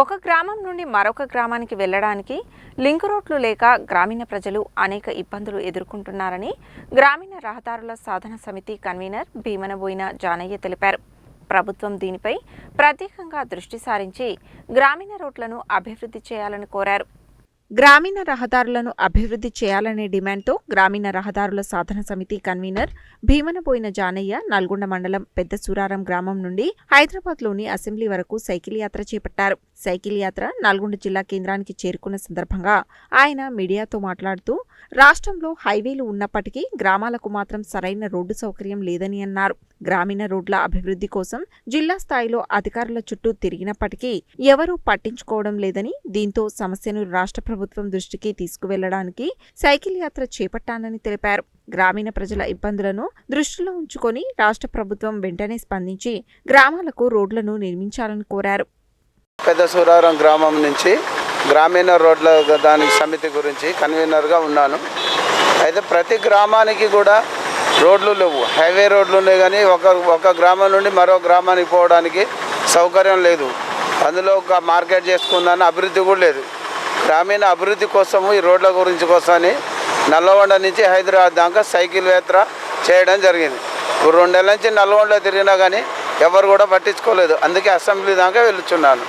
ఒక గ్రామం నుండి మరొక గ్రామానికి వెళ్ళడానికి లింక్ రోడ్లు లేక గ్రామీణ ప్రజలు అనేక ఇబ్బందులు ఎదుర్కొంటున్నారని గ్రామీణ రహదారుల సాధన సమితి కన్వీనర్ భీమనబోయిన జానయ్య తెలిపారు. ప్రభుత్వం దీనిపై ప్రత్యేకంగా దృష్టి సారించి గ్రామీణ రోడ్లను అభివృద్ధి చేయాలని కోరారు. గ్రామీణ రహదారులను అభివృద్ధి చేయాలనే డిమాండ్తో గ్రామీణ రహదారుల సాధన సమితి కన్వీనర్ భీమనబోయిన జానయ్య నల్గొండ మండలం పెద్ద సూరారం గ్రామం నుండి హైదరాబాద్లోని అసెంబ్లీ వరకు సైకిల్ యాత్ర చేపట్టారు. సైకిల్ యాత్ర నల్గొండ జిల్లా కేంద్రానికి చేరుకున్న సందర్భంగా ఆయన మీడియాతో మాట్లాడుతూ రాష్ట్రంలో హైవేలు ఉన్నప్పటికీ గ్రామాలకు మాత్రం సరైన రోడ్డు సౌకర్యం లేదని అన్నారు. గ్రామీణ రోడ్ల అభివృద్ధి కోసం జిల్లా స్థాయిలో అధికారుల చుట్టూ తిరిగినప్పటికీ ఎవరూ పట్టించుకోవడం లేదని దీంతో సమస్యను రాష్ట్ర ప్రభుత్వం దృష్టికి తీసుకువెళ్ళడానికి సైకిల్ యాత్ర చేపట్టానని తెలిపారు. గ్రామీణ ప్రజల ఇబ్బందులను దృష్టిలో ఉంచుకొని రాష్ట్ర ప్రభుత్వం వెంటనే స్పందించి గ్రామాలకు రోడ్లను నిర్మించాలని కోరారు. పెద్ద సూరారం గ్రామం నుంచి గ్రామీణ రోడ్ల దానికి సమితి గురించి కన్వీనర్గా ఉన్నాను. అయితే ప్రతి గ్రామానికి కూడా రోడ్లు లేవు. హైవే రోడ్లు ఉన్నాయి కానీ ఒక ఒక గ్రామం నుండి మరో గ్రామానికి పోవడానికి సౌకర్యం లేదు. అందులో ఒక మార్కెట్ చేసుకుందని అభివృద్ధి కూడా లేదు. గ్రామీణ అభివృద్ధి కోసము ఈ రోడ్ల గురించి కోసమని నల్లగొండ నుంచి హైదరాబాద్ దాకా సైకిల్ యాత్ర చేయడం జరిగింది. ఇప్పుడు రెండేళ్ళ నుంచి నల్గొండలో తిరిగినా కానీ ఎవరు కూడా పట్టించుకోలేదు. అందుకే అసెంబ్లీ దాకా వెళ్తున్నాను